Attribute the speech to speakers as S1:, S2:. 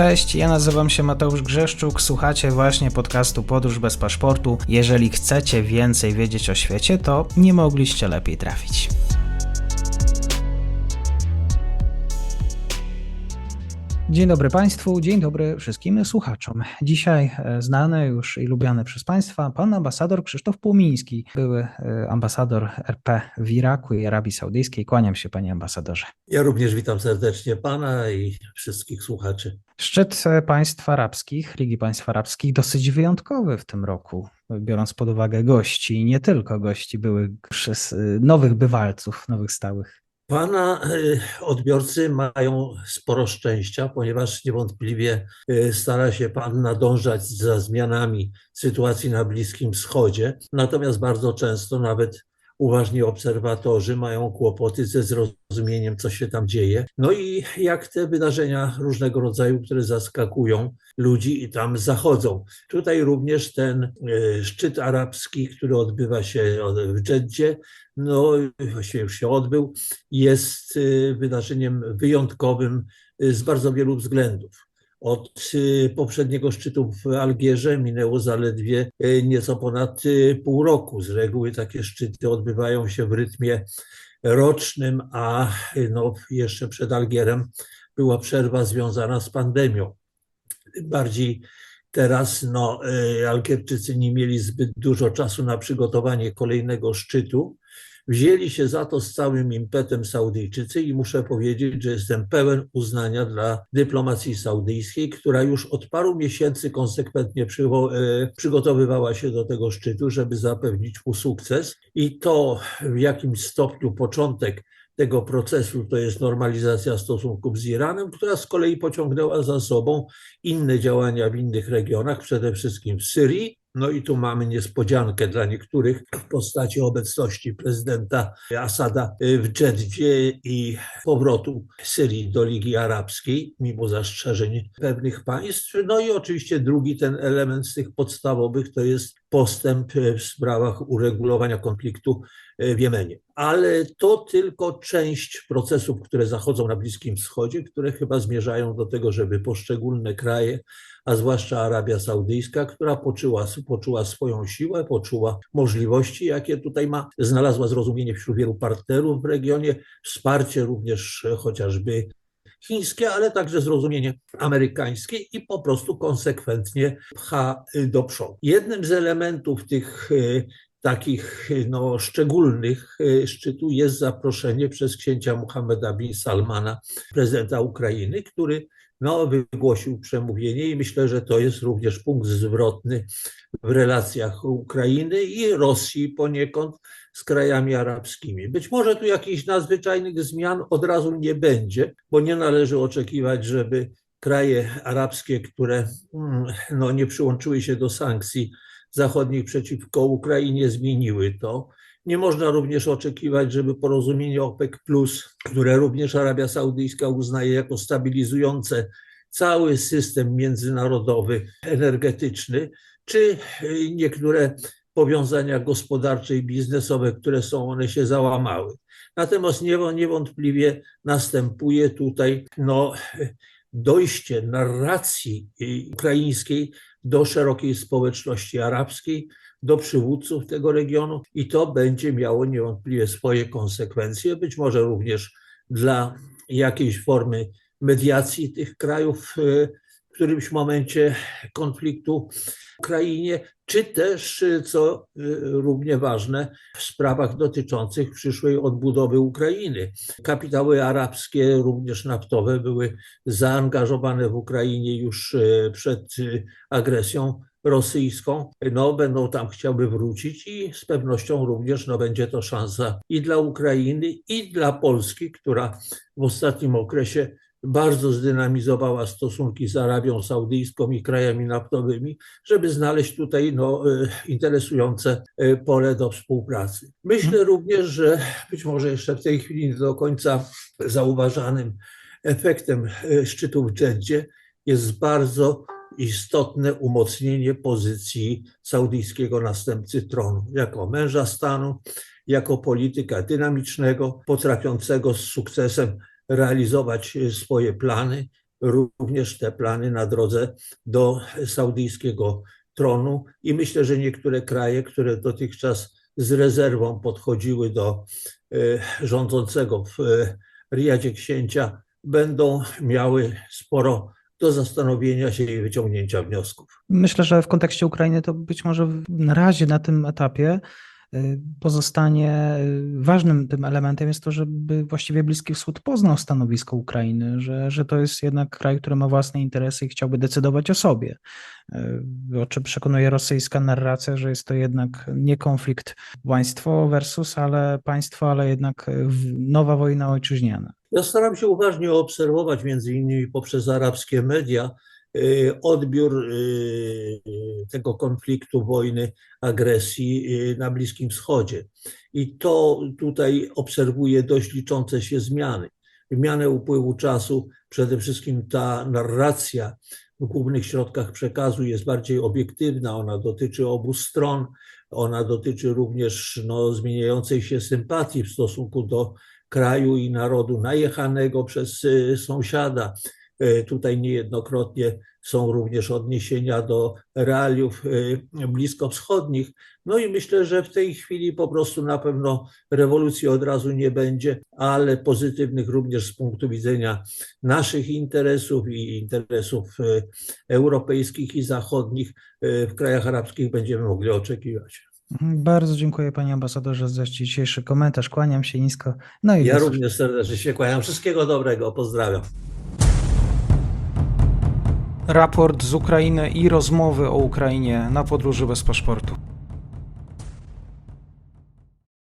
S1: Cześć, ja nazywam się Mateusz Grzeszczuk, słuchacie właśnie podcastu Podróż bez paszportu. Jeżeli chcecie więcej wiedzieć o świecie, to nie mogliście lepiej trafić. Dzień dobry Państwu, dzień dobry wszystkim słuchaczom. Dzisiaj e, znany już i lubiany przez Państwa pan ambasador Krzysztof Płomiński, były e, ambasador RP w Iraku i Arabii Saudyjskiej. Kłaniam się Panie ambasadorze.
S2: Ja również witam serdecznie Pana i wszystkich słuchaczy.
S1: Szczyt e, państw arabskich, Ligi Państw Arabskich, dosyć wyjątkowy w tym roku, biorąc pod uwagę gości i nie tylko gości, były przez nowych bywalców, nowych stałych.
S2: Pana y, odbiorcy mają sporo szczęścia, ponieważ niewątpliwie y, stara się Pan nadążać za zmianami sytuacji na Bliskim Wschodzie. Natomiast bardzo często nawet uważni obserwatorzy mają kłopoty ze zrozumieniem, co się tam dzieje. No i jak te wydarzenia różnego rodzaju, które zaskakują ludzi i tam zachodzą. Tutaj również ten e, szczyt arabski, który odbywa się w Dżeddzie, no właściwie już się odbył, jest e, wydarzeniem wyjątkowym e, z bardzo wielu względów. Od y, poprzedniego szczytu w Algierze minęło zaledwie y, nieco ponad y, pół roku. Z reguły takie szczyty odbywają się w rytmie rocznym, a no, jeszcze przed Algierem była przerwa związana z pandemią. Bardziej teraz no, Algierczycy nie mieli zbyt dużo czasu na przygotowanie kolejnego szczytu. Wzięli się za to z całym impetem Saudyjczycy i muszę powiedzieć, że jestem pełen uznania dla dyplomacji saudyjskiej, która już od paru miesięcy konsekwentnie e, przygotowywała się do tego szczytu, żeby zapewnić mu sukces. I to w jakimś stopniu początek tego procesu, to jest normalizacja stosunków z Iranem, która z kolei pociągnęła za sobą inne działania w innych regionach, przede wszystkim w Syrii, no i tu mamy niespodziankę dla niektórych w postaci obecności prezydenta Asada w Dżeddzie i powrotu Syrii do Ligi Arabskiej, mimo zastrzeżeń pewnych państw. No i oczywiście drugi ten element z tych podstawowych to jest postęp w sprawach uregulowania konfliktu w Jemenie. Ale to tylko część procesów, które zachodzą na Bliskim Wschodzie, które chyba zmierzają do tego, żeby poszczególne kraje a zwłaszcza Arabia Saudyjska, która poczuła, poczuła swoją siłę, poczuła możliwości, jakie tutaj ma, znalazła zrozumienie wśród wielu partnerów w regionie, wsparcie również chociażby chińskie, ale także zrozumienie amerykańskie i po prostu konsekwentnie pcha do przodu. Jednym z elementów tych e, takich no, szczególnych szczytu jest zaproszenie przez księcia Muhammeda bin Salmana, prezydenta Ukrainy, który no, wygłosił przemówienie i myślę, że to jest również punkt zwrotny w relacjach Ukrainy i Rosji poniekąd z krajami arabskimi. Być może tu jakichś nadzwyczajnych zmian od razu nie będzie, bo nie należy oczekiwać, żeby kraje arabskie, które mm, no, nie przyłączyły się do sankcji zachodnich przeciwko Ukrainie, zmieniły to. Nie można również oczekiwać, żeby porozumienie OPEC, które również Arabia Saudyjska uznaje jako stabilizujące cały system międzynarodowy energetyczny, czy niektóre powiązania gospodarcze i biznesowe, które są, one się załamały. Natomiast niewątpliwie następuje tutaj no, dojście narracji ukraińskiej do szerokiej społeczności arabskiej, do przywódców tego regionu i to będzie miało niewątpliwie swoje konsekwencje, być może również dla jakiejś formy mediacji tych krajów w którymś momencie konfliktu w Ukrainie, czy też, co równie ważne, w sprawach dotyczących przyszłej odbudowy Ukrainy. Kapitały arabskie, również naftowe, były zaangażowane w Ukrainie już przed agresją rosyjską, no, będą tam chciały wrócić i z pewnością również no, będzie to szansa i dla Ukrainy, i dla Polski, która w ostatnim okresie bardzo zdynamizowała stosunki z Arabią Saudyjską i krajami naftowymi, żeby znaleźć tutaj no, e, interesujące e, pole do współpracy. Myślę mhm. również, że być może jeszcze w tej chwili nie do końca zauważanym efektem e, szczytu w Dżedzie jest bardzo istotne umocnienie pozycji saudyjskiego następcy tronu jako męża stanu, jako polityka dynamicznego, potrafiącego z sukcesem realizować swoje plany również te plany na drodze do saudyjskiego tronu. I myślę, że niektóre kraje, które dotychczas z rezerwą podchodziły do e, rządzącego w e, Riyadzie księcia, będą miały sporo do zastanowienia się i wyciągnięcia wniosków.
S1: Myślę, że w kontekście Ukrainy to być może na razie na tym etapie pozostanie y, ważnym tym elementem jest to, żeby właściwie Bliski Wschód poznał stanowisko Ukrainy, że, że to jest jednak kraj, który ma własne interesy i chciałby decydować o sobie. Y, O czym przekonuje rosyjska narracja, że jest to jednak nie konflikt państwo versus, ale państwo, ale jednak y, nowa wojna ojczyźniana.
S2: Ja staram się uważnie obserwować, między innymi poprzez arabskie media, odbiór y, tego konfliktu, wojny, agresji y, na Bliskim Wschodzie. I to tutaj obserwuję dość liczące się zmiany. W mianę upływu czasu przede wszystkim ta narracja w głównych środkach przekazu jest bardziej obiektywna, ona dotyczy obu stron, ona dotyczy również no, zmieniającej się sympatii w stosunku do kraju i narodu najechanego przez y, sąsiada. Y, Tutaj niejednokrotnie są również odniesienia do realiów y, bliskowschodnich. No i myślę, że w tej chwili po prostu na pewno rewolucji od razu nie będzie, ale pozytywnych również z punktu widzenia naszych interesów i interesów y, europejskich i zachodnich w krajach arabskich będziemy mogli oczekiwać.
S1: Bardzo dziękuję panie ambasadorze za dzisiejszy komentarz. Kłaniam się nisko. No i
S2: Ja również serdecznie się kłaniam. Wszystkiego dobrego. Pozdrawiam.
S1: Raport z Ukrainy i rozmowy o Ukrainie na podróży bez paszportu.